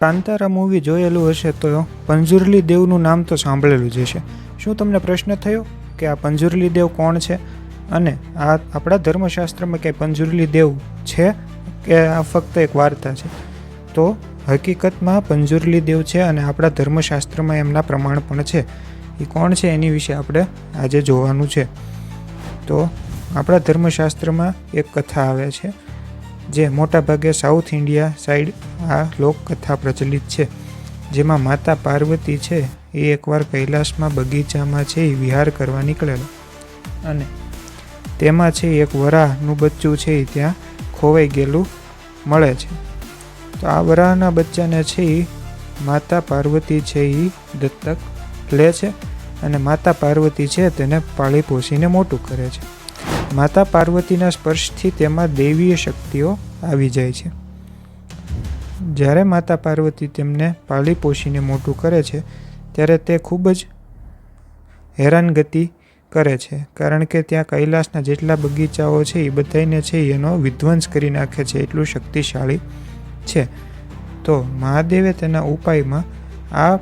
Kantara movie જોયેલું હશે તો પંજુરલી દેવનું નામ તો સાંભળેલું જ હશે. શું તમને પ્રશ્ન થયો કે આ પંજુરલી દેવ કોણ છે? અને આ આપણા ધર્મશાસ્ત્રમાં કે પંજુરલી દેવ છે કે આ ફક્ત એક વાર્તા છે? તો હકીકતમાં પંજુરલી દેવ છે અને આપણા ધર્મશાસ્ત્રમાં એમના પ્રમાણ પણ છે. એ કોણ છે એની વિશે આપણે આજે જોવાનું છે. તો આપણા ધર્મશાસ્ત્રમાં એક કથા આવે છે. જે મોટાભાગે સાઉથ ઇન્ડિયા સાઈડ આ લોકકથા પ્રચલિત છે. જેમાં માતા પાર્વતી છે એ એકવાર કૈલાસમાં બગીચામાં છે એ વિહાર કરવા નીકળેલો. અને તેમાં છે એક વરાહનું બચ્ચું છે એ ત્યાં ખોવાઈ ગયેલું મળે છે. તો આ વરાહના બચ્ચાને છે એ માતા પાર્વતી છે એ દત્તક લે છે અને માતા પાર્વતી છે તેને પાળી પોષીને મોટું કરે છે. માતા પાર્વતીના સ્પર્શથી તેમાં દૈવીય શક્તિઓ આવી જાય છે. જ્યારે માતા પાર્વતી તેમને પાલી પોષીને મોટું કરે છે, ત્યારે તે ખૂબ જ હેરાનગતિ કરે છે, કારણ કે ત્યાં કૈલાસના જેટલા બગીચાઓ છે, એ બધાને છે એનો વિધ્વંસ કરી નાખે છે, એટલું શક્તિશાળી છે. તો મહાદેવે તેના ઉપાયમાં આ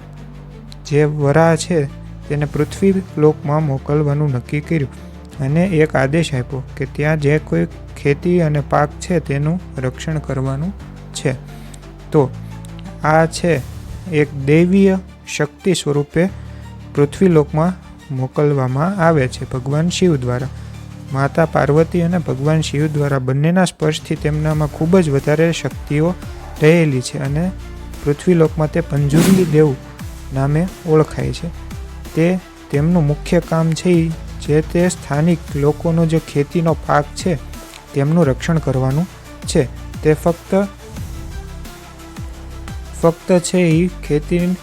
જે વરાહ છે, તેને પૃથ્વી લોકમાં મોકલવાનું નક્કી કર્યું. અને એક આદેશ આપ્યો કે ત્યાં જે કોઈ ખેતી અને પાક છે તેનું રક્ષણ કરવાનું છે. તો આ છે એક દૈવીય શક્તિ સ્વરૂપે પૃથ્વીલોકમાં મોકલવામાં આવે છે ભગવાન શિવ દ્વારા. માતા પાર્વતી અને ભગવાન શિવ દ્વારા બંનેના સ્પર્શથી તેમનામાં ખૂબ જ વધારે શક્તિઓ રહેલી છે અને પૃથ્વીલોકમાં તે પંજુરલી દેવ નામે ઓળખાય છે. તે તેમનું મુખ્ય કામ છે જે તે સ્થાનિક લોકોનો જે ખેતીનો પાક છે, તેમનું રક્ષણ કરવાનું છે. તે ફક્ત ફક્ત છે એ ખેતી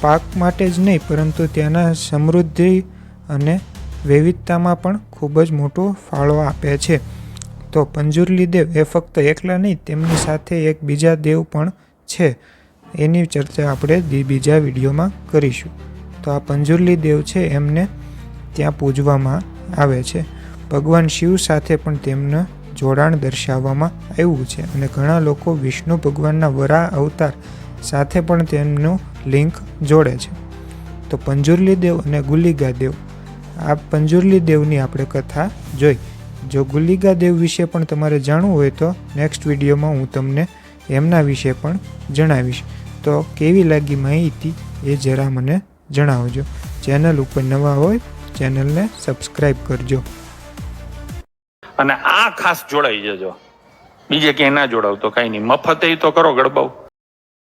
પાક માટે જ નહીં, પરંતુ ત્યાંના સમૃદ્ધિ અને વિવિધતામાં પણ ખૂબ જ મોટો ફાળો આપે છે. તો પંજુરલી દેવ એ ફક્ત એકલા નહીં, તેમની સાથે એક બીજા દેવ પણ છે. એની ચર્ચા આપણે બીજા વિડીયોમાં કરીશું. તો આ પંજુરલી દેવ છે, એમને ત્યાં પૂજવામાં આવે છે. ભગવાન શિવ સાથે પણ તેમનું જોડાણ દર્શાવવામાં આવ્યું છે અને ઘણા લોકો વિષ્ણુ ભગવાનના વરા અવતાર સાથે પણ તેમનું લિંક જોડે છે. તો પંજુરલી દેવ અને ગુલિગા દેવ આ પંજુરલી દેવની આપણે કથા જોઈ. જો ગુલિગા દેવ વિશે પણ તમારે જાણવું હોય તો નેક્સ્ટ વિડીયોમાં હું તમને એમના વિશે પણ જણાવીશ. તો કેવી લાગી માહિતી એ જરા મને જણાવજો. ચેનલ ઉપર નવા હોય ચેનલને સબસ્ક્રાઈબ કરજો. અને આ ખાસ જોડાઈ જજો. બીજે ક્યાંય ના જોડાવ તો કાંઈ નહીં. મફતે તો કરો ગડબાવ